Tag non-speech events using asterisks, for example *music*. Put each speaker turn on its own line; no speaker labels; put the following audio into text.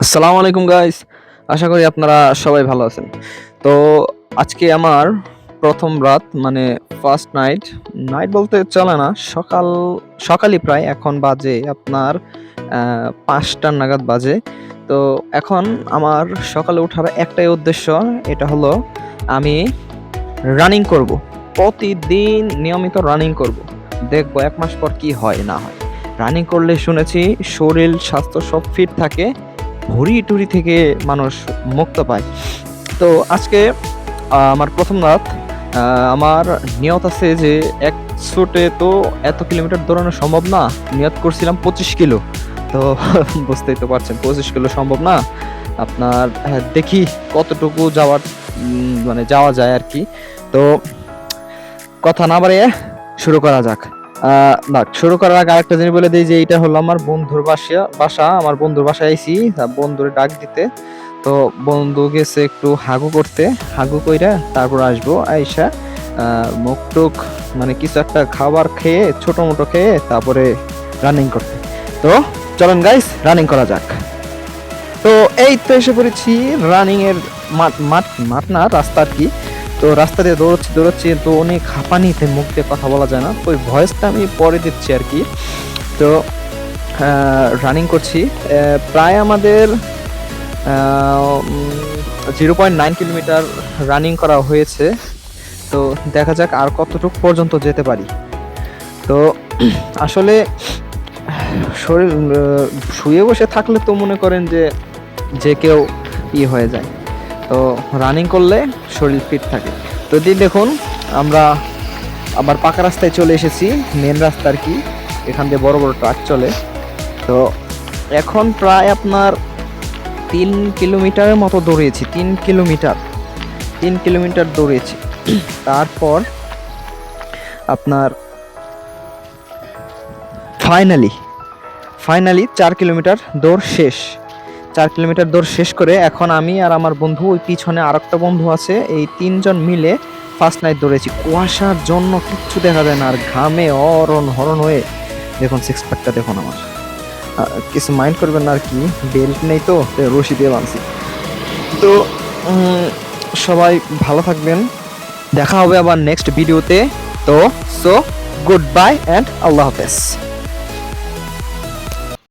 আসসালামু আলাইকুম গাইস আশা করি আপনারা সবাই ভালো আছেন। তো আজকে আমার প্রথম রাত মানে ফার্স্ট নাইট নাইট বলতে চলে না, সকাল, সকালই প্রায়। এখন বাজে আপনার পাঁচটা নাগাদ বাজে। তো এখন আমার সকালে ওঠার একটাই উদ্দেশ্য, এটা হলো আমি রানিং করব। প্রতিদিন নিয়মিত রানিং করব। দেখব এক মাস পর কি হয়, না হয়। রানিং করলে শুনেছি শরীর, স্বাস্থ্য সব ফিট থাকে। ভুঁড়ি টুরি থেকে মানুষ মুক্ত পায়। তো আজকে আমার প্রথম রাত আমার নিয়ত আছে যে এক শুটে তো এত কিলোমিটার দৌড়ানো সম্ভব না, নিয়ত করছিলাম পঁচিশ কিলো। তো *laughs* বুঝতেই তো পারছেন, পঁচিশ কিলো সম্ভব না। আপনার দেখি কতটুকু যাওয়ার মানে যাওয়া যায় আর কি। তো কথা না বাড়িয়ে শুরু করা যাক। যাক শুরু করার আগে আরেকটা জিনিস বলে দিই যে এটা হলো আমার বন্ধুর বাসা বাসা, আমার বন্ধুর বাসায় আইছি, তা বন্ধুর ডাক দিতে। তো বন্ধু গেছে একটু হাগু করতে, হাগু কইরা তারপর আসব, আইসা মুখ টুক মানে কিছু একটা খাবার খেয়ে ছোট মোটো খেয়ে তারপরে রানিং করতে। তো চলেন গাইস রানিং করা যাক। তো এই তো এসে পড়েছি রানিং এর মাঠ মাঠ মাঠ না, রাস্তা আর কি। তো রাস্তা দিয়ে দৌড়চ্ছি দৌড়চ্ছি, তো অনেক হাঁপানিতে মুখ দিয়ে কথা বলা যায় না। ওই ভয়েসটা আমি পরে দিচ্ছি আর কি। তো রানিং করছি। প্রায় আমাদের zero point nine kilometre running করা হয়েছে। তো দেখা যাক আর কতটুকু পর্যন্ত যেতে পারি। তো, আসলে, শরীর শুয়ে বসে থাকলে তো মনে করেন যে যে কেউ ই হয়ে যায়। তো রানিং করলে শরীর ফিট থাকে। তো দি দেখুন, আমরা আবার পাকা রাস্তায় চলে এসেছি মেন রাস্তা আর কি। এখান দিয়ে বড় বড় ট্রাক চলে। তো এখন প্রায় আপনার তিন কিলোমিটারের মতো দৌড়িয়েছি তিন কিলোমিটার তিন কিলোমিটার দৌড়িয়েছি তারপর আপনার ফাইনালি ফাইনালি চার কিলোমিটার দৌড় শেষ। চার কিলোমিটার দৌড় শেষ করে এখন আমি আর আমার বন্ধু ওই পিছনে আর একটা বন্ধু আছে, এই তিনজন মিলে ফার্স্ট নাইট দৌড়েছি। কুয়াশার জন্য কিচ্ছু দেখা যায় না আর ঘামে অরণ হরণ হয়ে। দেখুন সিক্স প্যাকটা দেখুন আমার। কিছু মাইন্ড করবেন না আর কি বেল্ট নেই তো রশি দিয়ে বাঁধছি। তো সবাই ভালো থাকবেন। দেখা হবে আবার নেক্সট ভিডিওতে তো সো গুড বাই অ্যান্ড আল্লাহ হাফেজ।